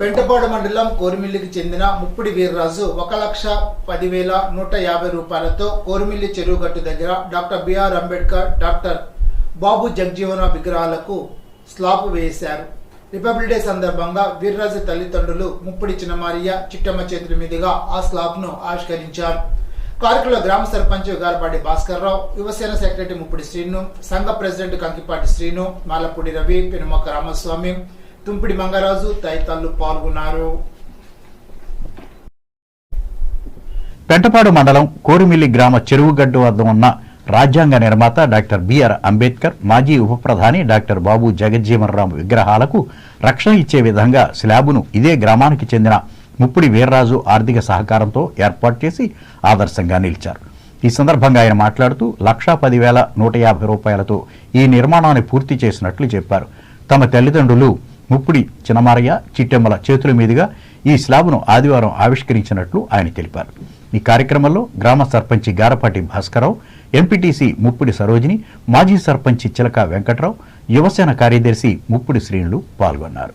పెంటపాడు మండలం కోరిమిల్లికి చెందిన ముప్పిడి వీర్రాజు ఒక లక్ష పదివేల నూట యాభై రూపాయలతో కోరిమిల్లి చెరువుగట్టు దగ్గర doctor B R Ambedkar doctor Babu Jagjivan విగ్రహాలకు స్లాబ్ వేశారు. రిపబ్లిక్ డే సందర్భంగా వీర్రాజు తల్లిదండ్రులు ముప్పిడి చిన్నమారియ చిట్టమ్మ చేతుల మీదుగా ఆ స్లాబ్ను ఆవిష్కరించారు. కార్కుల గ్రామ సర్పంచ్ గారపాటి భాస్కర్ రావు యువసేన సెక్రటరీ ముప్పిడి శ్రీను సంఘ ప్రెసిడెంట్ కంకిపాటి శ్రీను మాలపూడి రవి పెనుమొక్క రామస్వామి తుంపిడి మంగరాజు తదితరులు పాల్గొన్నారు. పెంటపాడు మండలం కోరిమిల్లి గ్రామ చెరువుగడ్డు వద్ద ఉన్న రాజ్యాంగ నిర్మాత డాక్టర్ బిఆర్ అంబేద్కర్ మాజీ ఉప ప్రధాని డాక్టర్ బాబు జగజ్జీవనరామ్ విగ్రహాలకు రక్షణ ఇచ్చే విధంగా స్లాబును ఇదే గ్రామానికి చెందిన ముప్పిడి వీర్రాజు ఆర్థిక సహకారంతో ఏర్పాటు చేసి ఆదర్శంగా నిలిచారు. ఈ సందర్భంగా ఆయన మాట్లాడుతూ లక్షా పదివేల నూట యాభై రూపాయలతో ఈ నిర్మాణాన్ని పూర్తి చేసినట్లు చెప్పారు. తమ తల్లిదండ్రులు ముప్పిడి చిన్నమారయ్య చిట్టెమ్మల చేతుల మీదుగా ఈ స్లాబ్ను ఆదివారం ఆవిష్కరించినట్లు ఆయన తెలిపారు. ఈ కార్యక్రమంలో గ్రామ సర్పంచి గారపాటి భాస్కరరావు ఎంపీటీసీ ముప్పిడి సరోజిని మాజీ సర్పంచి చిలక వెంకట్రావు యువసేన కార్యదర్శి ముప్పిడి శ్రీనులు పాల్గొన్నారు.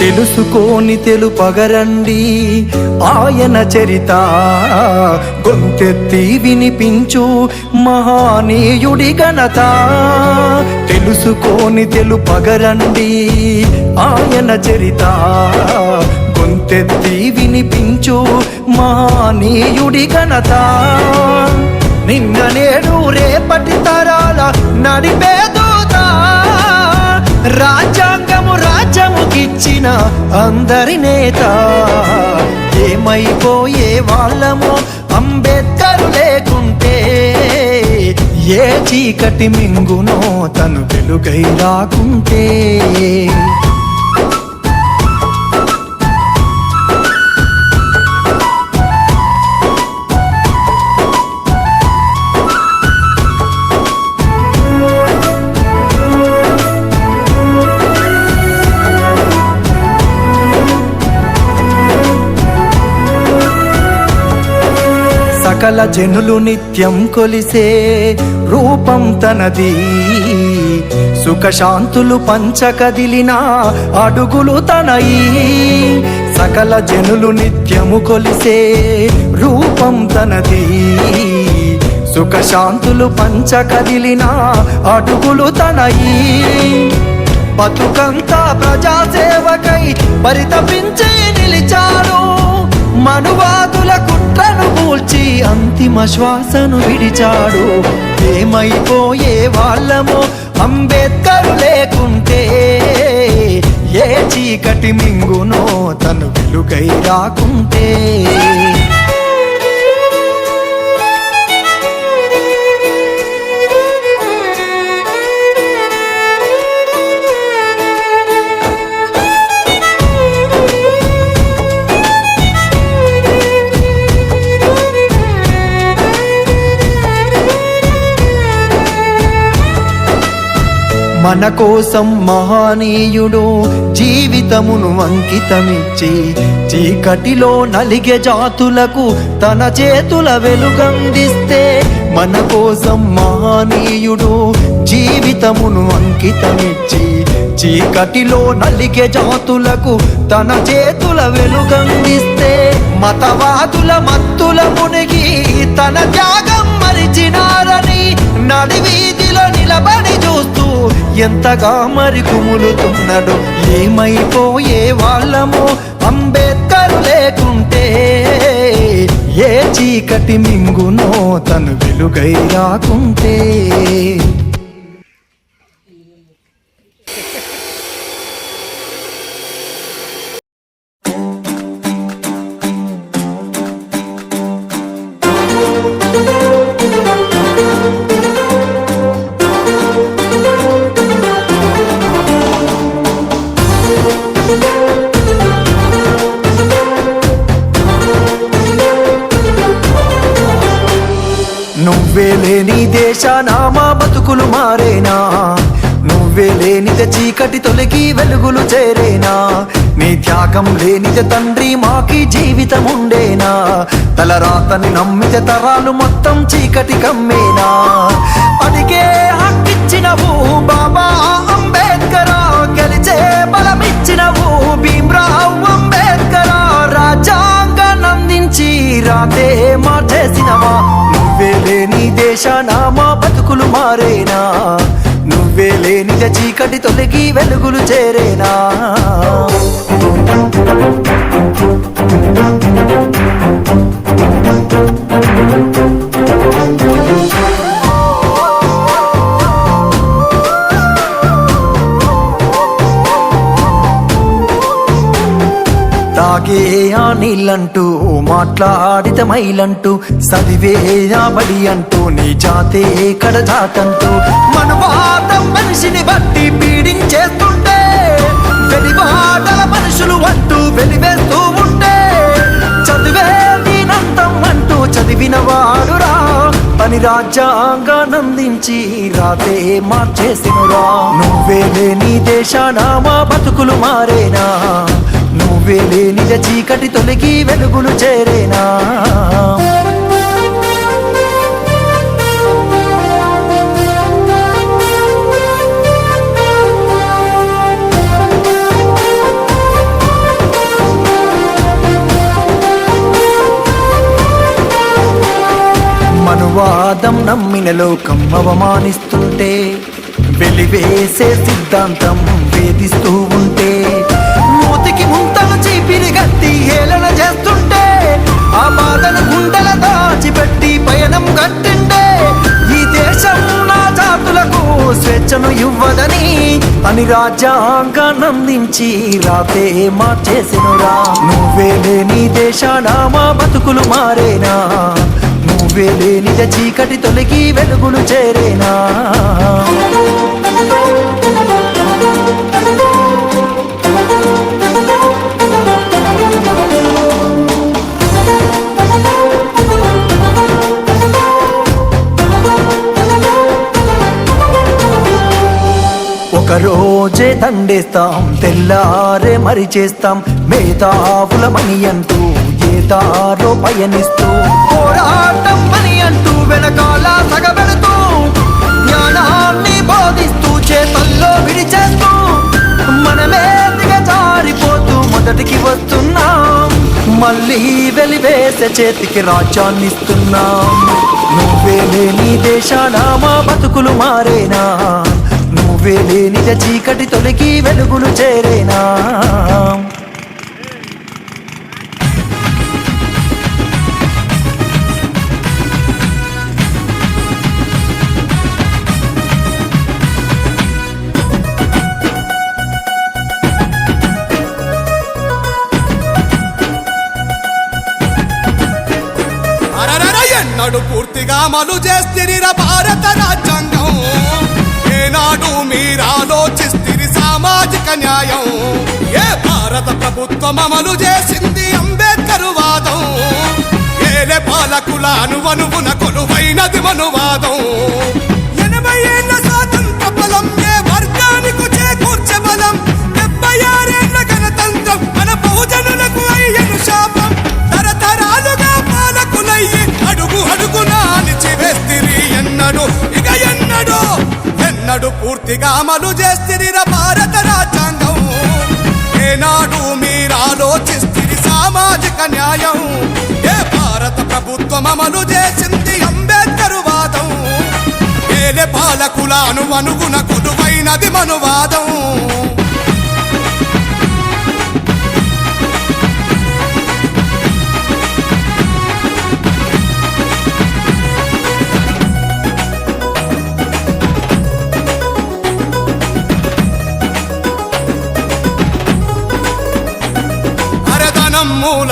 తెలుసుకోని తెలుపగరండి. ఆయన చరిత గొంతెత్తి వినిపించు మహానీయుడి ఘనత. తెలుసుకోని తెలుపగరండి. ఆయన చరిత గొంతెత్తి వినిపించు మహానీయుడి ఘనత. నిన్న నేడు రేపటి తరాల నడిపే దూత. రాజ్యాంగ రాజ్యముకిచ్చిన అందరి నేత. ఏమైపోయే వాళ్ళమో అంబేద్కర్ లేకుంటే ఏ చీకటి మింగునో తను వెలుగై రాకుంటే. సకల జనులు నిత్యం కొలిసే రూపం తనది. సుఖశాంతులు పంచకదిలిన అడుగులు తనయి. సకల జనులు నిత్యము కొలిసే రూపం తనది. సుఖశాంతులు పంచకదిలిన అడుగులు తనయి. బతుకంతా ప్రజాసేవకై పరితపించే నిలిచారు మనువాదుల కుట్రను కూల్చి అంతిమ శ్వాసను విడిచాడు. ఏమైపోయే వాళ్ళము అంబేద్కర్ లేకుంటే ఏ చీకటి మింగునో తను వెలుగై రాకుంటే. మన కోసం మహానీయుడు జీవితమును అంకితమిచ్చి చీకటిలో నలిగే జాతులకు తన చేతుల వెలుగందిస్తే మన కోసం మహానీయుడు జీవితమును అంకితమిచ్చి చీకటిలో నలిగే జాతులకు తన చేతుల వెలుగందిస్తే మతవాదుల మత్తుల మునిగి తన త్యాగం మరిచినారని నడివీధిలో నిలబడి చూస్తూ ఎంతగా మరి కుములుతున్నాడు? ఏమైపోయే వాళ్ళమో? అంబేద్కర్ లేకుంటే ఏ చీకటి మింగునో? తను వెలుగై రాకుంటే వెలుగులు చేరేనా? నీ త్యాగం లేనిద తండ్రి మాకి జీవితం ఉండేనా తలరాతని నమ్మితే తరాలు మొత్తం చీకటి కమ్మేనా? అడిగే హక్కిచ్చినవు బాబా అంబేద్కర్ గెలిచే బలమిచ్చినవు భీమ్రావ్ అంబేద్కర్ అందించి రాతే మార్చేసినవా నువ్వే లేని దేశాన మా బతుకులు మారేనా? నువ్వే లేనిద చీకటి తొలగి వెలుగులు చేరేనా? thank you అలాగే ఆ నీళ్ళంటూ మాట్లాడిత మైలంటూ చదివే బడి అంటూ నీ జాతే కడజాటంటూ మనవాదం మనిషిని బట్టి పీడించేస్తుంటే వెలివాడల మనుషులు అంటూ వెలివేస్తూ ఉంటే చదివే దీనంతం అంటూ చదివిన వాడురా. పని రాజ్యాంగానందించి రాతే మార్చేసినురా. నువ్వే లేని దేశానా మా బతుకులు మారేనా? నువ్వే నిజ చీకటి తొలగి వెలుగులు చేరేనా? మనువాదం నమ్మిన లోకం అవమానిస్తుంటే వెలివేసే సిద్ధాంతం వేధిస్తూ ఉంటే బాధను గుండెల దాచిపెట్టి పయనం కట్టిండే ఈ దేశం నా జాతులకు స్వేచ్ఛను ఇవ్వదని అని రాజ్యాంగానందించి రాతే మార్చేసినురా. నువ్వే లేని దేశాన మా బతుకులు మారేనా? నువ్వే లేని చీకటి తొలగి వెలుగులు చేరేనా? ఒక రోజే దండేస్తాం తెల్లారే మరి చేస్తాం. మేధావులమని అంటూ ఏ దారో పయనిస్తూ. పోరాటం అని అంటూ వెనకాల సగబెడుతూ జ్ఞానాన్ని బోధిస్తూ చేతల్లో విడిచేస్తూ మనమే దిగజారిపోతూ మొదటికి వస్తున్నాం. మళ్ళీ వెలివేసే చేతికి రాజ్యాన్నిస్తున్నాం. నువ్వే లేని దేశాన మా బతుకులు మారేనా? నువ్వే లేని చీకటి తొలగి వెలుగులు చేరేనా? అరరర పూర్తిగా అమలు చేస్తే భారత రాజ్యాంగం. ఏనాడు మీరాలోచిస్తిరి సామాజిక న్యాయం. ఏ భారత ప్రభుత్వం అమలు చేసింది అంబేద్కర్ వాదం. ఏలే పాలకుల అనువనువున కొలువైనది మనువాదం. ఎనభై ఏళ్ళ స్వాతంత్ర బలం ఏ వర్గానికి చేకూర్చే బలం. డెబ్బై ఆరేళ్ళ గణతంత్రం మన బహుజనులకు అయ్యను శాపం. తరతరాలుగా పాలకులయ్యి అడుగు అడుగున అణిచివేస్తిరి ఎన్నడు ఎన్నడు పూర్తిగా అమలు చేస్తిరిర భారత రాజ్యాంగం. ఏనాడు మీరు మీరాలోచిస్తిరి సామాజిక న్యాయం. ఏ భారత ప్రభుత్వం అమలు చేసింది అంబేద్కర్ వాదం. ఏలే పాలకుల అనువనుగున కొలువైనది మనువాదం.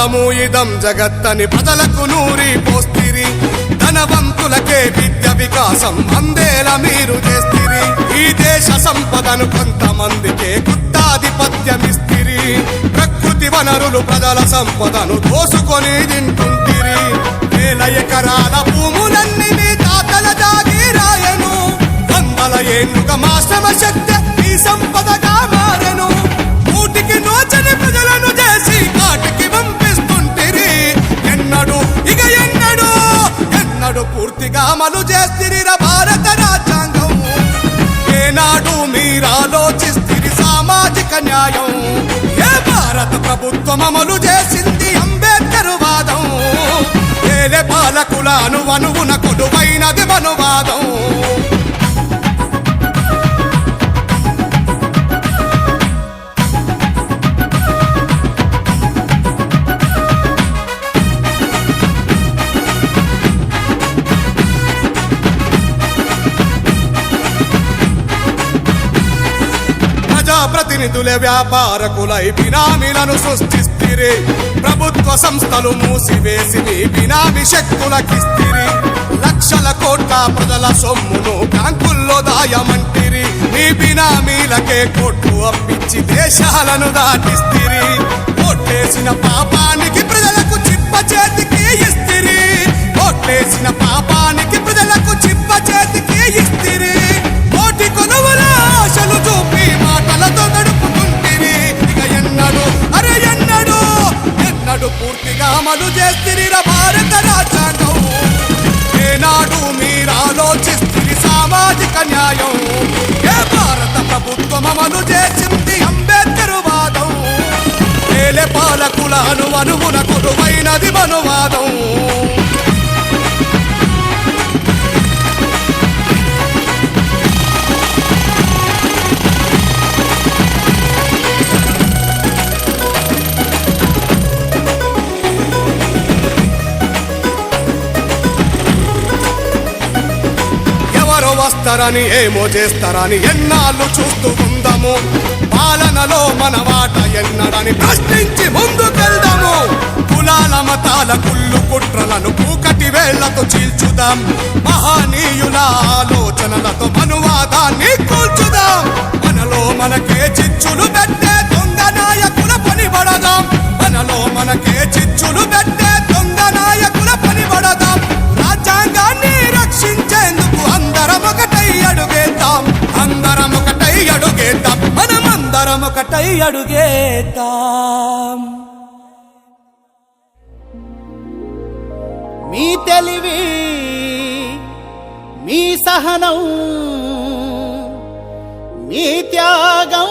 అరధనం ఇదం జగత్తని ప్రజలకు నూరి పోస్తిరి. ధనవంతులకే విద్య వికాసం అందేల మీరు చేస్తిరి. ఈ దేశ సంపదను కొంతమందికే గుత్తాధిపత్యమిస్తిరి ప్రకృతి వనరులు ప్రజల సంపదను దోసుకొని తింటుంటిరి. వేల ఎకరాల భూములన్నీ మీ తాతల జాగీరాయను వందల ఏళ్ళుగా మా శ్రమ శక్తి ఈ సంపదగా మారెను. నూటికి నోచని ప్రజలను పూర్తిగా అమలు చేస్తిరిర భారత రాజ్యాంగం. ఏనాడు మీరాలోచిస్తిరి సామాజిక న్యాయం. ఏ భారత ప్రభుత్వం అమలు చేసింది అంబేద్కర్ వాదం. ఏలే పాలకుల అనువనువున కొలువైనది మనువాదం. ప్రజాప్రతినిధుల వ్యాపారకులై బినామీలను సృష్టిస్తిరి. ప్రభుత్వ సంస్థలు మూసివేసి మీ బినామీ శక్తులకిస్తిరి. లక్షల కోట్ల ప్రజల సొమ్మును బ్యాంకుల్లో దాయమంటిరి. మీ బినామీలకే కోట్లు అప్పించి దేశాలను దాటిస్తిరి. ఓట్లేసిన పాపానికి ప్రజలకు చిప్ప చేతికి ఇస్తిరి. ఓట్లేసిన పాపానికి ప్రజలకు చిప్ప చేతికి ఎన్నడు పూర్తిగా అమలు చేస్తిరిర భారత రాజ్యాంగం. ఏనాడు మీరు ఆలోచిస్తుంది సామాజిక న్యాయం. ఏ భారత ప్రభుత్వం అమలు చేసింది అంబేద్కర్ వాదం. ఏలే పాలకుల అనువనువున కొలువైనది మనువాదం. వస్తారని ఏమో చేస్తారని ఎన్నాళ్ళు చూస్తూ ఉందాము. పాలనలో మన వాట ఎన్నడని ప్రశ్నించి ముందుకెళ్దాము. కులాల మతాల కుళ్ళు కుట్రలను పూకటి వేళ్ళతో చీల్చుదాం. మహానీయుల ఆలోచనలతో మనువాదాన్ని కూల్చుదాం. మనలో మనకే చిచ్చులు పెట్టి మనం అందరం ఒకటై అడుగేద్దాం. మీ తెలివి మీ సహనం మీ త్యాగం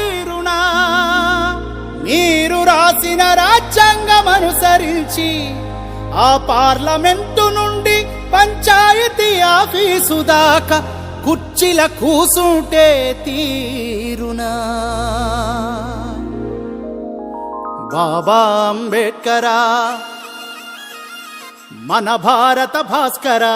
మీరు రాసిన రాజ్యాంగం అనుసరించి ఆ పార్లమెంటు నుండి పంచాయతీ ఆఫీసు దాకా కుర్చీల కూసుంటే తీరునా? బాబా అంబేడ్కరా మన భారత భాస్కరా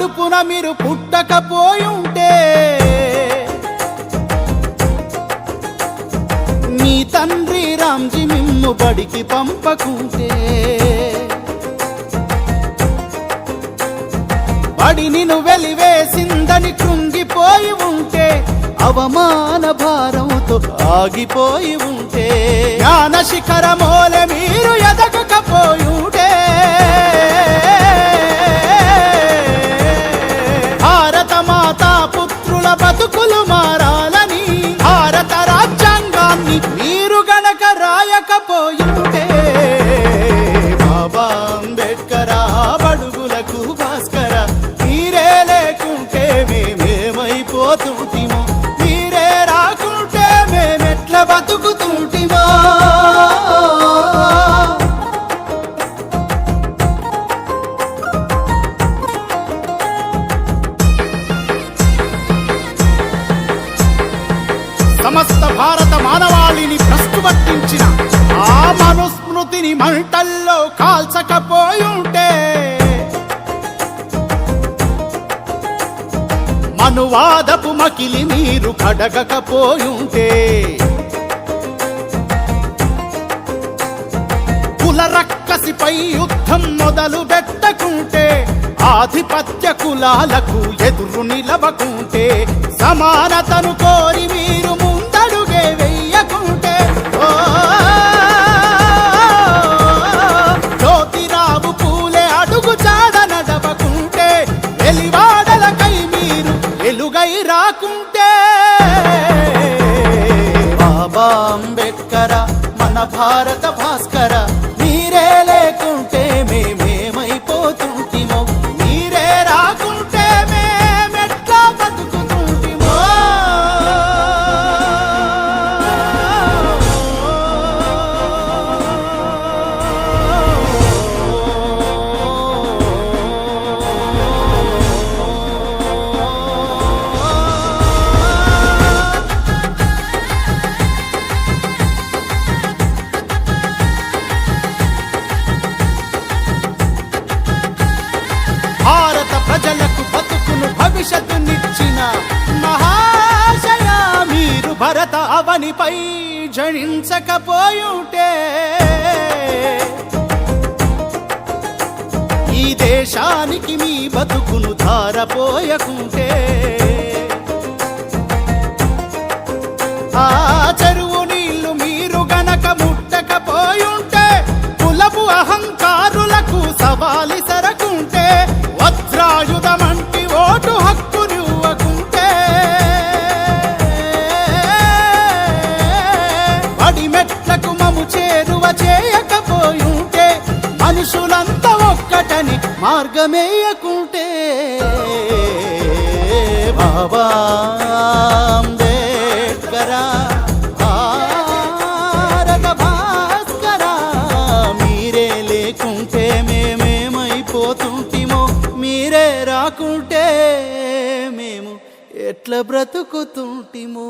కడుపున మీరు పుట్టకపోయుంటే మీ తండ్రి రామ్జీ మిమ్ము బడికి పంపకుంటే బడి నిన్ను వెలివేసిందని కృంగిపోయి ఉంటే అవమాన భారంతో ఆగిపోయి ఉంటే జ్ఞాన శిఖరమోలె మీరు ఎదగకపోయుంటే మేమేమైపోతుంటిమో మనువాదపు మీరు కడగకపోయుంటే కులరక్కసిపై యుద్ధం మొదలు పెట్టకుంటే ఆధిపత్య కులాలకు ఎదురు నిలవకుంటే సమానతను కోరి మీరు ముందు మన జనించకపోయుంటే ఈ దేశానికి మీ బతుకును ధారపోయకుంటే ఆ చెరువు నీళ్ళు మీరు గనక ముట్టకపోయుంటే కులపు అహంకారులకు సవాలి సరకు మార్గమేయకుంటే బాబా అంబేద్కర భారత భాస్కర మీరే లేకుంటే మేమేమైపోతుంటిమో మీరే రాకుంటే మేము ఎట్లా బ్రతుకుతుంటిమో.